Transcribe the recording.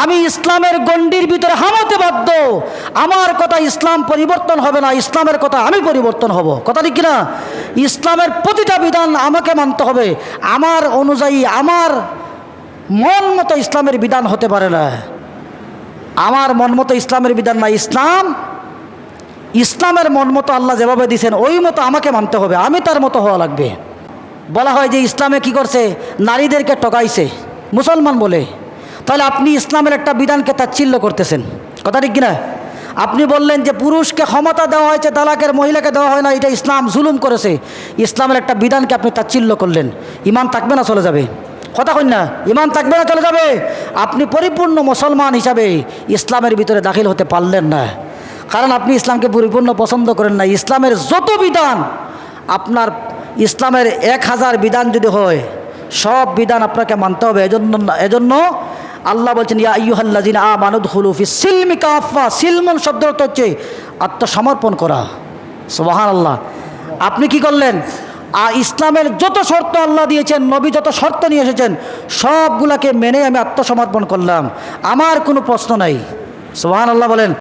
আমি ইসলামের গণ্ডির ভিতরে হামাতে বাধ্য। আমার কথা ইসলাম পরিবর্তন হবে না, ইসলামের কথা আমি পরিবর্তন হব। কথা ঠিক কিনা? ইসলামের প্রতিটা বিধান আমাকে মানতে হবে। আমার অনুযায়ী, আমার মন মতো ইসলামের বিধান হতে পারে না। আমার মন মতো ইসলামের বিধান না, ইসলাম, ইসলামের মন মতো আল্লাহ যেভাবে দিয়েছেন ওই মতো আমাকে মানতে হবে। আমি তার মতো হওয়া লাগবে। বলা হয় যে ইসলামে কি করছে? নারীদেরকে টকাইছে মুসলমান বলে। তাহলে আপনি ইসলামের একটা বিধানকে তাচ্ছিল্য করতেছেন। কথা ঠিক কিনা? আপনি বললেন যে পুরুষকে ক্ষমতা দেওয়া হয়েছে, তালাকের মহিলাকে দেওয়া হয় না, এটা ইসলাম জুলুম করেছে। ইসলামের একটা বিধানকে আপনি তাচ্ছিল্য করলেন। ইমান থাকবে না, চলে যাবে। কথা কই না ইমান থাকবে না, চলে যাবে। আপনি পরিপূর্ণ মুসলমান হিসাবে ইসলামের ভিতরে দাখিল হতে পারলেন না। কারণ আপনি ইসলামকে পরিপূর্ণ পছন্দ করেন না ইসলামের যত বিধান, আপনার ইসলামের এক হাজার বিধান যদি হয়, সব বিধান আপনাকে মানতে হবে। এজন্য এজন্য আল্লাহ বলছেন, ইয়া ইয়ুহাল্লাজিন আ মানুদ হুলুফি সিলমি কাফা সিলমন শব্দ অর্থ হচ্ছে আত্মসমর্পণ করা। সোহান আল্লাহ আপনি কি করলেন? আর ইসলামের যত শর্ত আল্লাহ দিয়েছেন, নবী যত শর্ত নিয়ে এসেছেন, সবগুলাকে মেনে আমি আত্মসমর্পণ করলাম। আমার কোনো প্রশ্ন নাই। সোহান আল্লাহ বলেন।